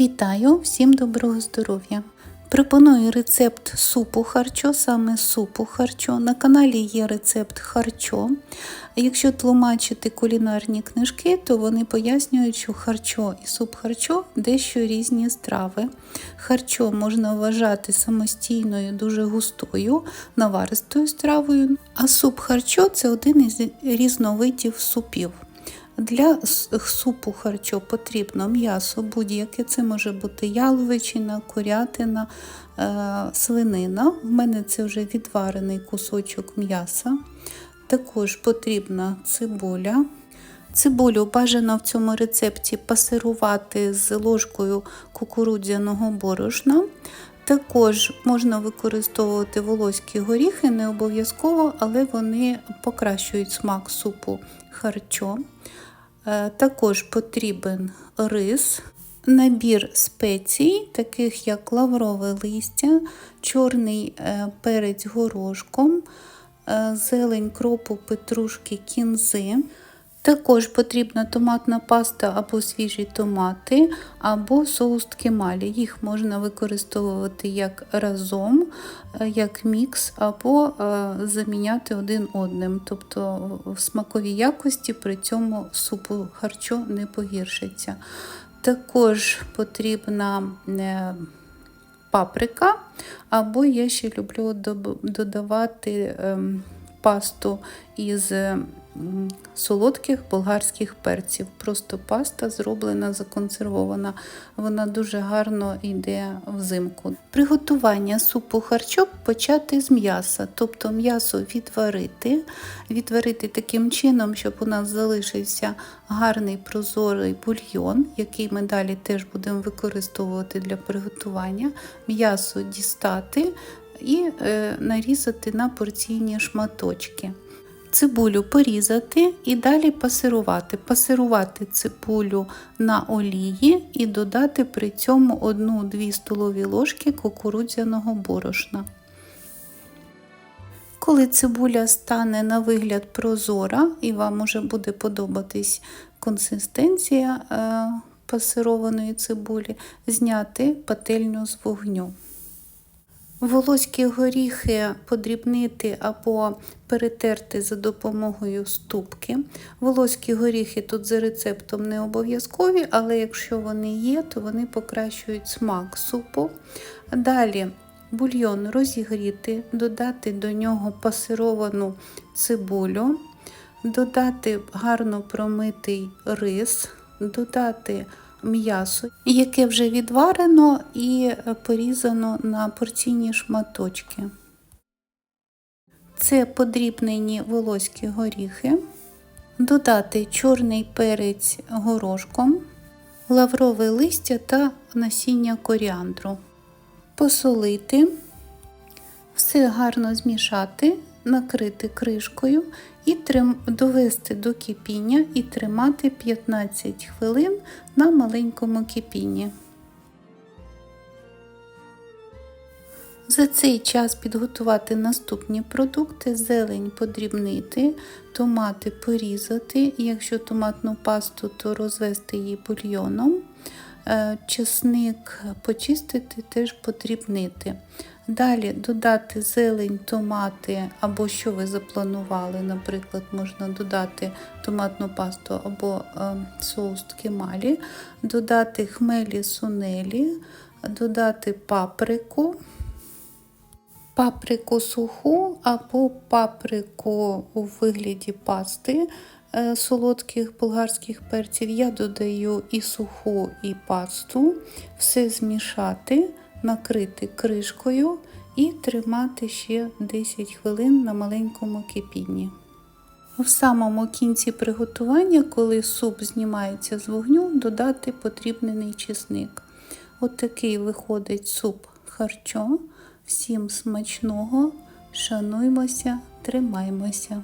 Вітаю! Всім доброго здоров'я! Пропоную рецепт супу харчо, саме супу харчо. На каналі є рецепт харчо. Якщо тлумачити кулінарні книжки, то вони пояснюють, що харчо і суп харчо дещо різні страви. Харчо можна вважати самостійною, дуже густою, наваристою стравою, а суп харчо це один із різновидів супів. Для супу харчо потрібно м'ясо будь-яке, це може бути яловичина, курятина, е, свинина. В мене це вже відварений кусочок м'яса. Також потрібна цибуля. Цибулю бажано в цьому рецепті пасирувати з ложкою кукурудзяного борошна. Також можна використовувати волоські горіхи, не обов'язково, але вони покращують смак супу харчо. Е, також потрібен рис, набір спецій, таких як лаврове листя, чорний е, перець горошком, е, зелень кропу, петрушки, кінзи. Також потрібна томатна паста або свіжі томати, або соус ткемалі. Їх можна використовувати як разом, е, як мікс, або е, заміняти один одним. Тобто в смаковій якості при цьому супу харчо не погіршиться. Також потрібна е, паприка, або я ще люблю додавати ем, пасту із солодких болгарських перців. Просто паста зроблена, законсервована. Вона дуже гарно йде взимку. Приготування супу харчок почати з м'яса, тобто м'ясо відварити, відварити таким чином, щоб у нас залишився гарний прозорий бульйон, який ми далі теж будемо використовувати для приготування. М'ясо дістати і е, нарізати на порційні шматочки. Цибулю порізати і далі пасирувати. Пасирувати цибулю на олії і додати при цьому 1-2 столові ложки кукурудзяного борошна. Коли цибуля стане на вигляд прозора, і вам уже буде подобатись консистенція е, пасированої цибулі, зняти пательню з вогню. Волоські горіхи подрібнити або перетерти за допомогою ступки. Волоські горіхи тут за рецептом не обов'язкові, але якщо вони є, то вони покращують смак супу. Далі бульйон розігріти, додати до нього пасировану цибулю, додати гарно промитий рис, додати м'ясо, яке вже відварено і порізано на порційні шматочки. Це подрібнені волоські горіхи, додати чорний перець горошком, лаврове листя та насіння коріандру, посолити, все гарно змішати, накрити кришкою і довести до кипіння і тримати 15 хвилин на маленькому кипінні. За цей час підготувати наступні продукти, зелень подрібнити, томати порізати, якщо томатну пасту, то розвести її бульйоном, чесник почистити, теж подрібнити. Далі додати зелень, томати, або що ви запланували, наприклад, можна додати томатну пасту або е, соус ткемалі, додати хмелі сунелі, додати паприку, паприку суху або паприку у вигляді пасти е, солодких болгарських перців. Я додаю і суху, і пасту, все змішати накрити кришкою і тримати ще 10 хвилин на маленькому кипінні. В самому кінці приготування, коли суп знімається з вогню, додати потрібний чесник. От такий виходить суп харчо. Всім смачного, шануймося, тримаймося.